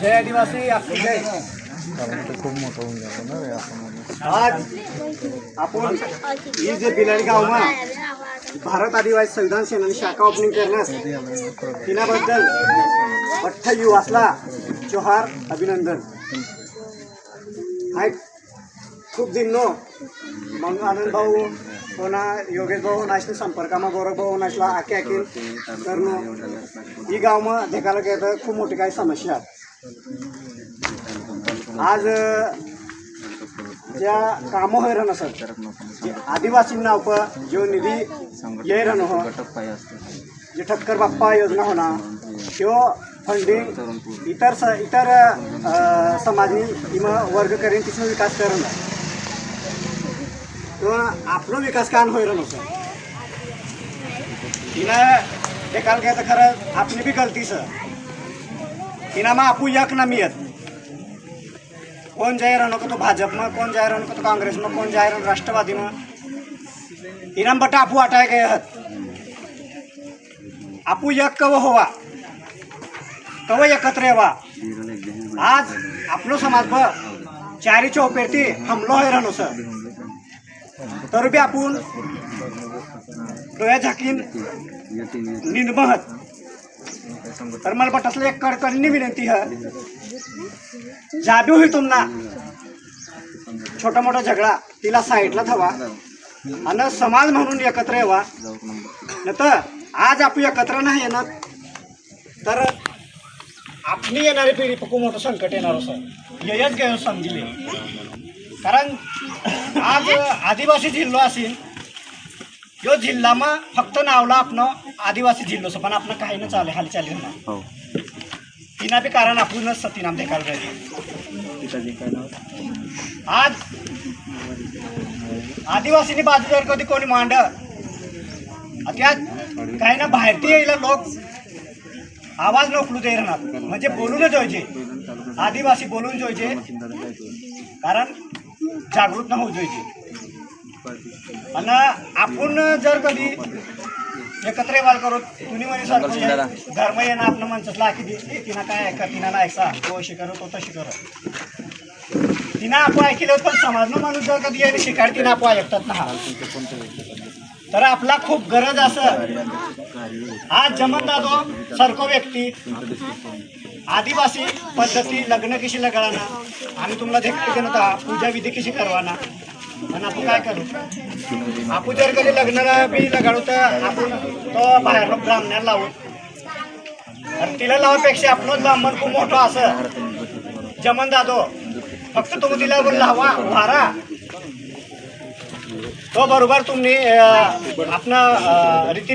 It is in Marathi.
जय आदिवासी आपली जय। कारण ते खूप मोठं होऊन जातं ना रे आपण आज आपण ही जे बिलाडी गावमा भारत आदिवासी संविधान सेनानी शाखा ओपनिंग करण्यास तिनाबद्दल अठ्ठ युवासला जोहार अभिनंदन. हाय खूप दिनो मग आनंद भाऊ होना योगेश भाऊ नाशने संपर्कामा गौरव भाऊ नाशला आखे आखील करणं. ही गावमा देखायला गेलं खूप मोठी काही समस्या आहेत. आज ज्या कामं होय राहणं सर जे आदिवासींना उप जो निधी ये राहणं हो जे ठक्कर बाप्पा योजना होणार त्यो फंडिंग इतर स इतर समाजनी इम वर्ग करेन तिथून विकास करणं. आपलो विकास काय होय रोस हिना एक तर खरं आपली बी गलती सर. हिना मग आपू यक ना मी येत कोण जाय रो नको तू भाजप मग कोण जाय रोनको तू काँग्रेस मग कोण जाय रोन राष्ट्रवादी मग इनाम बट आपू आटाय गे हत. आपू यक कव होवा. कव एकत्र येवा. आज आपलो समाज भर चारी चौपेटी हमलो हो सर. तर बी आपण डोळ्या झाकीन निंदमहत तर मला बटासलं एक कडकडीने विनंती ह जाबी होईल तुम्हाला छोटा मोठा झगडा. तिला साईडला थवा आणि समाज म्हणून एकत्र यावा. न तर आज आपण एकत्र नाही येणार. तर आपली येणारी पिढी खूप मोठं संकट येणार असं. येच घेऊन समजले. कारण आज आदिवासी जिल्हा असेल यो जिल्हामा फक्त नावला आपण आदिवासी जिल्हो पण आपण काही न चाले हालचाली होणार तिना बी कारण आपणच सतीनाम देखायला पाहिजे. आज आदिवासीनी बाजू जर कधी कोणी मांड त्यात काही ना बाहेरती यायला लोक आवाज नोकलू दे राहणार म्हणजे बोलूनच जोयचे. आदिवासी बोलून जोयचे. कारण जागृत न होऊ जोयचे आणि आपण जर कधी एकत्र येवाल करू तुम्ही म्हणे सर धर्म येणं आपलं म्हणतात की तिना काय ऐका? तिना ऐका तो अशी करो तो तशी करो. तिना आपण ऐकले पण समाजनं माणूस जर कधी यायला शिकायला तिना आपण ऐकतात ना. तर आपला खूप गरज असं. आज जमन दादो सारखो व्यक्ती. आदिवासी पद्धती लग्न कशी लगाना? आम्ही तुम्हाला देखील पूजा विधी कशी करवाना? आणि आपण काय करू? आपण जर कधी लग्नाला बी लगाडू तर आपण तो बाहेर ब्राह्मणाला लावू. तिला लावापेक्षा आपलं ब्राह्मण खूप मोठं असं. जमन दादो फक्त तुम्ही तिला लावा वारा तो बरोबर तुम्ही आपण रीती